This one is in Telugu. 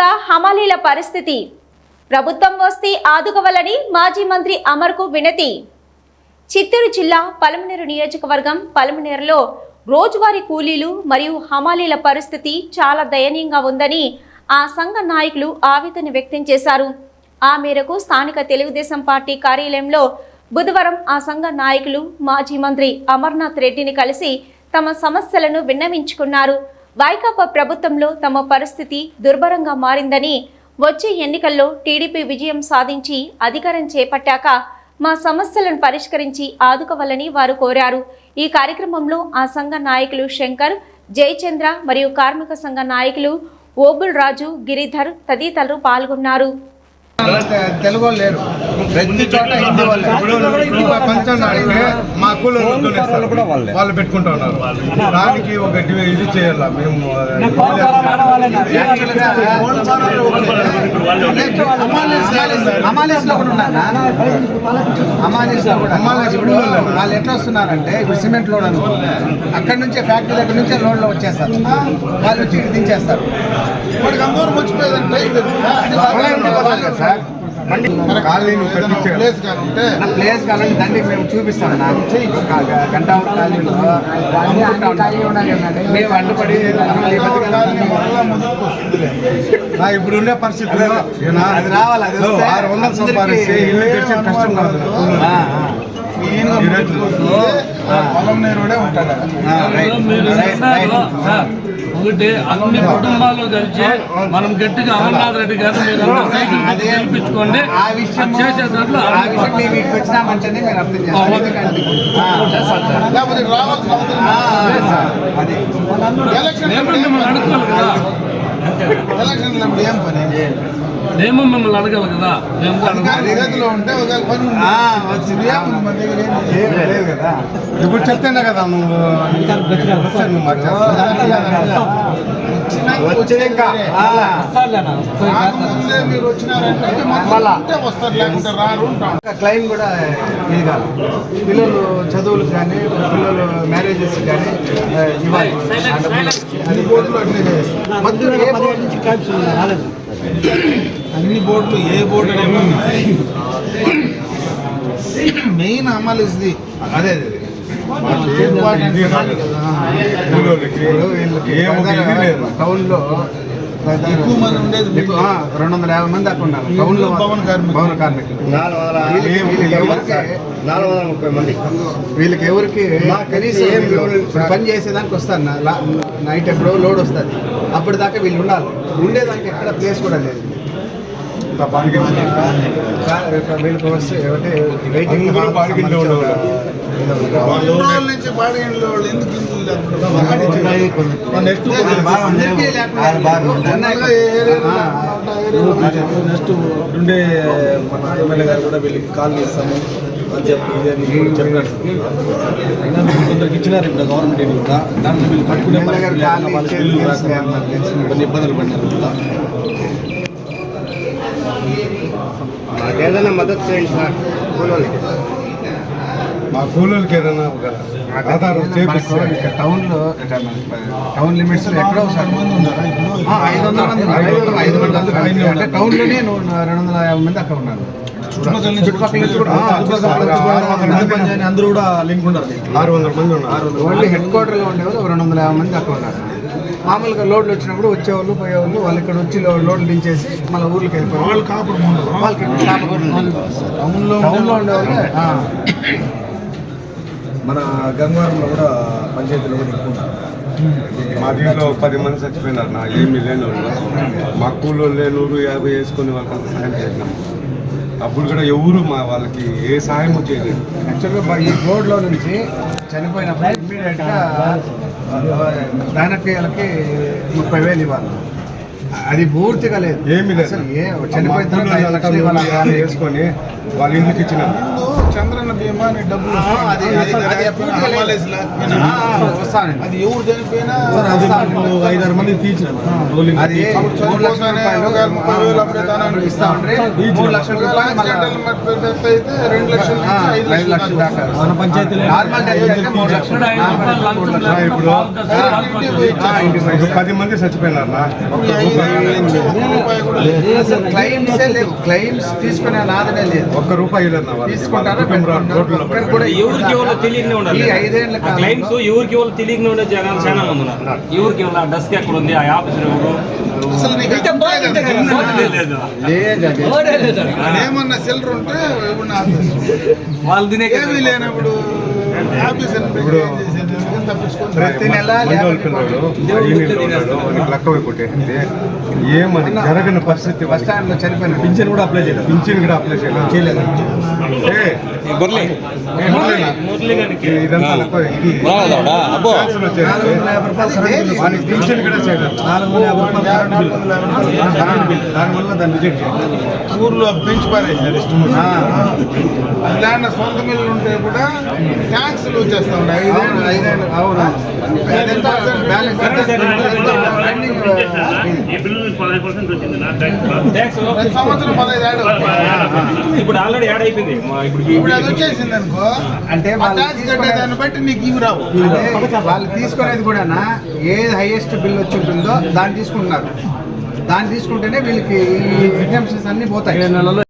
ఉందా హమాలీల పరిస్థితి. ప్రభుత్వం వస్తే ఆదుకోవాలని మాజీ మంత్రి అమర్కు వినతి. చిత్తూరు జిల్లా పలమనేరు నియోజకవర్గం పలమనేరులో రోజువారీ కూలీలు మరియు హమాలీల పరిస్థితి చాలా దయనీయంగా ఉందని ఆ సంఘ నాయకులు ఆవేదన వ్యక్తం చేశారు. ఆ మేరకు స్థానిక తెలుగుదేశం పార్టీ కార్యాలయంలో బుధవారం ఆ సంఘ నాయకులు మాజీ మంత్రి అమర్నాథ్ రెడ్డిని కలిసి తమ సమస్యలను విన్నవించుకున్నారు. వైకాపా ప్రభుత్వంలో తమ పరిస్థితి దుర్భరంగా మారిందని వచ్చే ఎన్నికల్లో టీడీపీ విజయం సాధించి అధికారం చేపట్టాక మా సమస్యలను పరిష్కరించి ఆదుకోవాలని వారు కోరారు. ఈ కార్యక్రమంలో ఆ సంఘ నాయకులు శంకర్ జయచంద్ర మరియు కార్మిక సంఘ నాయకులు ఓబుల్ రాజు గిరిధర్ తదితరులు పాల్గొన్నారు. తెలుగు వాళ్ళు లేరు. ప్రతి చోట హిందీ వాళ్ళు మా పంచాన్ని అడిగితే మా కూలో వాళ్ళు పెట్టుకుంటా ఉన్నారు. దానికి ఒక ఇది చేయాల? మేము కూడా ఉన్నా కూడా అమాలేస్ ఇప్పుడు. వాళ్ళు ఎట్లా వస్తున్నారంటే ఇప్పుడు సిమెంట్ లోడ్ అనుకో అక్కడ నుంచే ఫ్యాక్టరీ దగ్గర నుంచే లోడ్లో వచ్చేస్తారు. వాళ్ళు వచ్చి దించేస్తారు. వాడికి అందరూ వచ్చిపోయేదంటే సార్ ప్లేస్ కావాలంటే దండికి మేము చూపిస్తాం గంట కాలనీలో. మేము అడ్డుపడి మనం ఈ బతికాలని నా ఇప్పుడు ఉండే పరిస్థితుల్లో ఈయన అది రావాలి, అది వస్తే ఆరు వందలు సంపాదిస్తే ఇల్లు గడిచే కష్టం కాదు ఆ, ఆ. ఈ రేట్లు పొలం ఉంటాడు ఒకటి అన్ని కుటుంబాలు కలిసి మనం గట్టిగా అమర్నాథ్ రెడ్డి గారు మీరు సైకిల్ గెలిపించుకోండి చేసేటట్లు ఎలక్షన్ కదా. ఏం పని? మేము మిమ్మల్ని అడగాలి కదా. మేము ఇప్పుడు చెప్తేనే కదా నువ్వు. క్లైమ్ కూడా ఇది కాదు. పిల్లలు చదువులకు కానీ పిల్లలు మ్యారేజెస్ కానీ ఇవ్వాలి. మధ్యలో అన్ని బోర్డులు ఏ బోర్డు మెయిన్ అమలు ఇది అదే అదే టౌన్లో ఎక్కువ మంది ఉండేది రెండు వందల యాభై మంది దాకా ఉన్నారు. టౌన్లో భవన కార్మికులు. భవన కార్మికులు. వీళ్ళకి- వీళ్ళకి ఎవరికి? కనీసం పని చేసేదానికి వస్తారు నా- లా- నైట్ ఎప్పుడో లోడ్ వస్తుంది. అప్పటిదాకా వీళ్ళు ఉండాలి ఉండేదానికి ఎక్కడ ప్లేస్ కూడా లేదు. ఏమంటే వెయిటింగ్ రోజుల నుంచి వాళ్ళు ఎందుకు లేకుండా నెక్స్ట్ నెక్స్ట్ ఉండే మన ఎమ్మెల్యే గారు కూడా వీళ్ళకి కాల్ చేస్తాము. అని చెప్పి ఇదని చెప్పినట్టు అయినా కొందరికి ఇచ్చినారు ఇప్పుడు గవర్నమెంట్ ఏమి కూడా. దాంట్లో వీళ్ళు కట్టుకునే వాళ్ళ. కొన్ని ఇబ్బందులు పడినారు కూడా. ఏదైనా మద్దతు చేయండి సార్. మా కూలీలకి ఏదైనా ఒక ఆధారం చేపిస్తే. టౌన్లో టౌన్ లిమిట్స్ ఎక్కడో మంది ఉన్నారా? ఐదు వందల మంది ఉన్నారు. ఐదు వందల అంటే టౌన్లోనే నూ- రెండు వందల యాభై మంది అక్కడ ఉన్నారు. అందరూ కూడా లింక్ ఉన్నారు. ఆరు వందల మంది ఉన్నారు. ఓన్లీ హెడ్ క్వార్టర్లో ఉండేవాళ్ళు రెండు వందల యాభై మంది అక్కడ ఉన్నారు. మామూలుగా లోడ్లు వచ్చినప్పుడు వచ్చేవాళ్ళు పోయేవాళ్ళు వాళ్ళు ఇక్కడ వచ్చి లోడ్లు దించేసి మన ఊర్లోకి వెళ్ళిపోవాలి వాళ్ళు కాపురం ఉండరు వాళ్ళకి. టౌన్లో టౌన్లో ఉండేవాళ్ళు. మన గంగవరంలో కూడా పంచాయతీలో కూడా ఎక్కువ మా దీంట్లో పది మంది చచ్చిపోయినారు నా ఏమీ లేని వాళ్ళు. మా కూలోళ్ళే నూరు యాభై వేసుకొని వాళ్ళకి సహాయం చేసినాం. అప్పుడు కూడా ఎవరు మా వాళ్ళకి ఏ సహాయం చేయలేదు. యాక్చువల్గా ఈ రోడ్లో నుంచి చనిపోయినప్పుడు ఇమ్మీడియట్గా దానక్రియలకి ముప్పై వేలు ఇవ్వాలి. అది పూర్తిగా లేదు. ఏమీ లేదు. చనిపోయిన వేసుకొని వాళ్ళ ఇంటికి ఇచ్చినాం. చంద్రన్న బీమా అని డబ్బులు. అది- ఎవరు చనిపోయినా ఐదారు మంది అది అప్పుడు మూడు లక్షల చనిపోగానే రూపాయలు. ఒక ముప్పై వేలు అప్పుడే దానానికి ఇస్తా. ఉంటే మూడు లక్షల రూపాయలు అయితే రెండు లక్షల ఐదు లక్షల దాకా మన పంచాయతీలో నార్మల్ డెత్ అయితే మూడు లక్షలు ఇప్పుడు పది మంది లేవు. క్లెయిమ్స్ తీసుకునే నాదనే లేదు. ఒక్క రూపాయి. తీసుకుంటారా? ఎవరికి ఎవరో తెలియకనే ఉండాలి. క్లైమ్స్ ఎవరికి ఎవరో తెలియకనే ఉండే జనాలు చాలా మంది ఉన్నారు. ఎవరికి ఎవరు ఆ డస్క్ ఎక్కడ ఉంది ఆ ఆఫీసర్ ఎవరు? అదేమన్నా సిల్లర్ ఉంటే ఏమన్నా. వాళ్ళు తినే ఏమీ లేనప్పుడు ఆఫీసర్ ప్రతి నెల లక్క కొట్టేసింది ఏమని జరగని పరిస్థితి బస్ స్టాండ్లో చనిపోయినాడు. పింఛన్ కూడా అప్లై చేయలేదు. పింఛన్ కూడా అప్లై చేయలేదు. చేయలేదు. ఇదంతా లక్క ఇది. వానికి పింఛన్ కూడా చేయలేదు. నాలుగు వందల యాభై రూపాయలు కరెంట్ బిల్ కరెంట్ బిల్ దానివల్ల దాన్ని రిజెక్ట్ చేయాలి ఊర్లో పెంచి పారేసారు సొంత మిల్లు ఉంటే కూడా ట్యాక్స్లు వచ్చేస్తా ఉన్నాయి ఐదేళ్ళు. ఇప్పుడు ఆల్రెడీ యాడ్ అయిపోయింది. ఇప్పుడు ఇప్పుడు అది వచ్చేసింది అనుకో. అంటే దాన్ని బట్టి నీకు ఇవి రావు. అంటే వాళ్ళు తీసుకునేది కూడా ఏది హైయెస్ట్ బిల్ వచ్చి ఉంటుందో దాన్ని తీసుకుంటున్నారు. దాన్ని తీసుకుంటేనే వీళ్ళకి ఈ ఎగ్జామ్షన్స్ అన్ని పోతాయి. నెలలో